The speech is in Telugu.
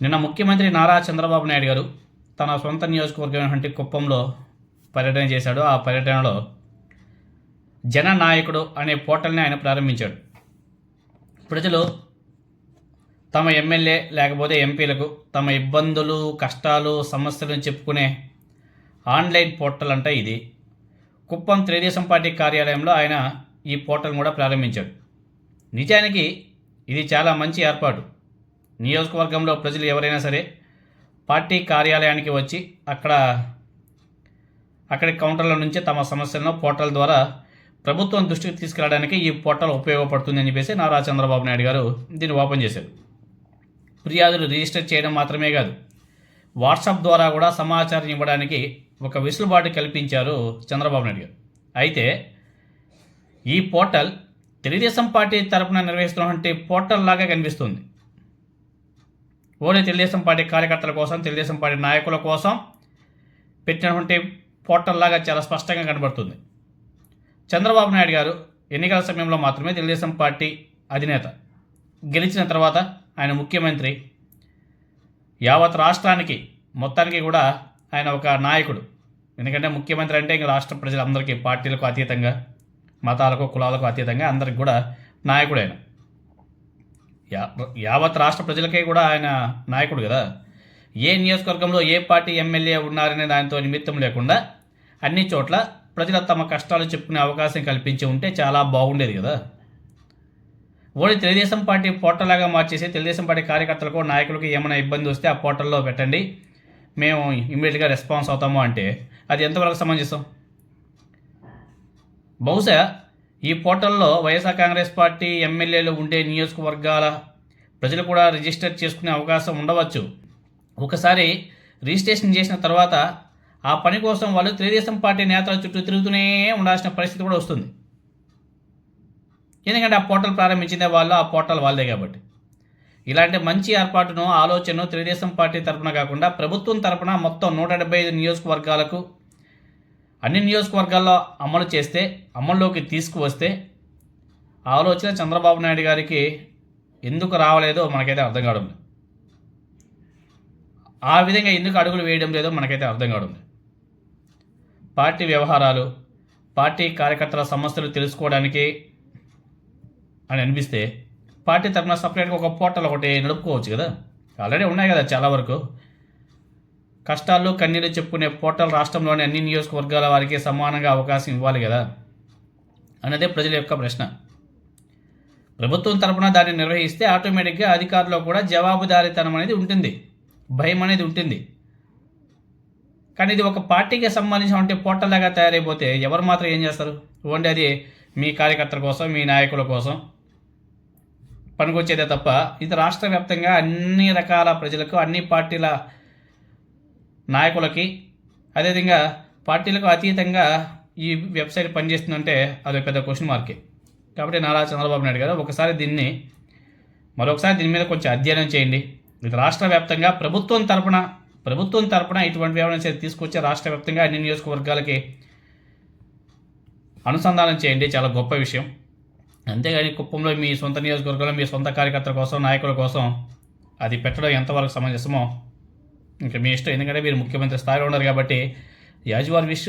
నిన్న ముఖ్యమంత్రి నారా చంద్రబాబు నాయుడు గారు తన సొంత నియోజకవర్గమైనటువంటి కుప్పంలో పర్యటన చేశాడు. ఆ పర్యటనలో జన నాయకుడు అనే పోర్టల్ని ఆయన ప్రారంభించాడు. ప్రజలు తమ ఎమ్మెల్యే లేకపోతే ఎంపీలకు తమ ఇబ్బందులు కష్టాలు సమస్యలను చెప్పుకునే ఆన్లైన్ పోర్టల్ అంటే ఇది. కుప్పం తెలుగుదేశం పార్టీ కార్యాలయంలో ఆయన ఈ పోర్టల్ కూడా ప్రారంభించాడు. నిజానికి ఇది చాలా మంచి ఏర్పాటు. నియోజకవర్గంలో ప్రజలు ఎవరైనా సరే పార్టీ కార్యాలయానికి వచ్చి అక్కడ అక్కడి కౌంటర్ల నుంచి తమ సమస్యలను పోర్టల్ ద్వారా ప్రభుత్వం దృష్టికి తీసుకెళ్ళడానికి ఈ పోర్టల్ ఉపయోగపడుతుంది అని చెప్పేసి నారా చంద్రబాబు నాయుడు గారు దీన్ని ఓపెన్ చేశారు. ఫిర్యాదులు రిజిస్టర్ చేయడం మాత్రమే కాదు వాట్సాప్ ద్వారా కూడా సమాచారం ఇవ్వడానికి ఒక వెసులుబాటు కల్పించారు చంద్రబాబు నాయుడు గారు. అయితే ఈ పోర్టల్ తెలుగుదేశం పార్టీ తరపున నిర్వహిస్తున్నటువంటి పోర్టల్ లాగా కనిపిస్తుంది. ఓన్లీ తెలుగుదేశం పార్టీ కార్యకర్తల కోసం తెలుగుదేశం పార్టీ నాయకుల కోసం పెట్టినటువంటి పోర్టల్ లాగా చాలా స్పష్టంగా కనబడుతుంది. చంద్రబాబు నాయుడు గారు ఎన్నికల సమయంలో మాత్రమే తెలుగుదేశం పార్టీ అధినేత. గెలిచిన తర్వాత ఆయన ముఖ్యమంత్రి. యావత్ రాష్ట్రానికి మొత్తానికి కూడా ఆయన ఒక నాయకుడు. ఎందుకంటే ముఖ్యమంత్రి అంటే ఇంకా రాష్ట్ర ప్రజలందరికీ పార్టీలకు అతీతంగా మతాలకు కులాలకు అతీతంగా అందరికి కూడా నాయకుడు ఆయన. యావత్ రాష్ట్ర ప్రజలకే కూడా ఆయన నాయకుడు కదా. ఏ నియోజకవర్గంలో ఏ పార్టీ ఎమ్మెల్యే ఉన్నారనే దానితో నిమిత్తం లేకుండా అన్ని చోట్ల ప్రజలు తమ కష్టాలు చెప్పుకునే అవకాశం కల్పించి ఉంటే చాలా బాగుండేది కదా. ఓడి తెలుగుదేశం పార్టీ పోర్టల్లాగా మార్చేసి తెలుగుదేశం పార్టీ కార్యకర్తలకు నాయకులకు ఏమైనా ఇబ్బంది వస్తే ఆ పోర్టల్లో పెట్టండి. మేము ఇమీడియట్గా రెస్పాన్స్ అవుతాము అంటే అది ఎంతవరకు సమంజసం? బహుశా ఈ పోర్టల్లో వైఎస్ఆర్ కాంగ్రెస్ పార్టీ ఎమ్మెల్యేలు ఉండే నియోజకవర్గాల ప్రజలు కూడా రిజిస్టర్ చేసుకునే అవకాశం ఉండవచ్చు. ఒకసారి రిజిస్ట్రేషన్ చేసిన తర్వాత ఆ పని కోసం వాళ్ళు తెలుగుదేశం పార్టీ నేతల చుట్టూ తిరుగుతూనే ఉండాల్సిన పరిస్థితి కూడా వస్తుంది. ఎందుకంటే ఆ పోర్టల్ ప్రారంభించిందే వాళ్ళు ఆ పోర్టల్ వాళ్ళదే కాబట్టి. ఇలాంటి మంచి ఏర్పాటును ఆలోచనను తెలుగుదేశం పార్టీ తరపున కాకుండా ప్రభుత్వం తరపున మొత్తం నూట డెబ్బై ఐదు నియోజకవర్గాలకు అన్ని నియోజకవర్గాల్లో అమలు చేస్తే అమల్లోకి తీసుకువస్తే ఆలోచన చంద్రబాబు నాయుడు గారికి ఎందుకు రావలేదో మనకైతే అర్థం కావడం లేదు. ఆ విధంగా ఎందుకు అడుగులు వేయడం లేదో మనకైతే అర్థం కావడం లేదు. పార్టీ వ్యవహారాలు పార్టీ కార్యకర్తల సమస్యలు తెలుసుకోవడానికి అని అనిపిస్తే పార్టీ తరఫున సపరేట్గా ఒక పోర్టల్ ఒకటి నడుపుకోవచ్చు కదా. ఆల్రెడీ ఉన్నాయి కదా చాలా వరకు. కష్టాలు కన్నీళ్ళు చెప్పుకునే పోర్టల్ రాష్ట్రంలోని అన్ని నియోజకవర్గాల వారికి సమానంగా అవకాశం ఇవ్వాలి కదా? అన్నదే ప్రజల యొక్క ప్రశ్న. ప్రభుత్వం తరపున దాన్ని నిర్వహిస్తే ఆటోమేటిక్గా అధికారులు కూడా జవాబుదారీతనం అనేది ఉంటుంది. భయం అనేది ఉంటుంది. కానీ ఇది ఒక పార్టీకి సంబంధించిన పోర్టల్ లాగా తయారైపోతే ఎవరు మాత్రం ఏం చేస్తారు? ఓన్లీ అది మీ కార్యకర్తల కోసం మీ నాయకుల కోసం. పనికొచ్చేదే తప్ప ఇది రాష్ట్ర వ్యాప్తంగా అన్ని రకాల ప్రజలకు అన్ని పార్టీల నాయకులకి అదేవిధంగా పార్టీలకు అతీతంగా ఈ వెబ్సైట్ పనిచేస్తుందంటే అది పెద్ద క్వశ్చన్ మార్కే కాబట్టి నారా చంద్రబాబు నాయుడు గారు ఒకసారి దీన్ని మరొకసారి దీని మీద కొంచెం అధ్యయనం చేయండి. ఇది రాష్ట్ర వ్యాప్తంగా ప్రభుత్వం తరపున ప్రభుత్వం తరపున ఇటువంటి వ్యవహారం చేసి తీసుకొచ్చే రాష్ట్ర వ్యాప్తంగా అన్ని నియోజకవర్గాలకి అనుసంధానం చేయండి. చాలా గొప్ప విషయం. అంతేగాని కుప్పంలో మీ సొంత నియోజకవర్గంలో మీ సొంత కార్యకర్తల కోసం నాయకుల కోసం అది పెట్టడం ఎంతవరకు సమంజసమో ఇంకా మీ ఇష్టం. ఎందుకంటే మీరు ముఖ్యమంత్రి స్థాయిలో ఉన్నారు కాబట్టి యాజ్ యువర్ విష్.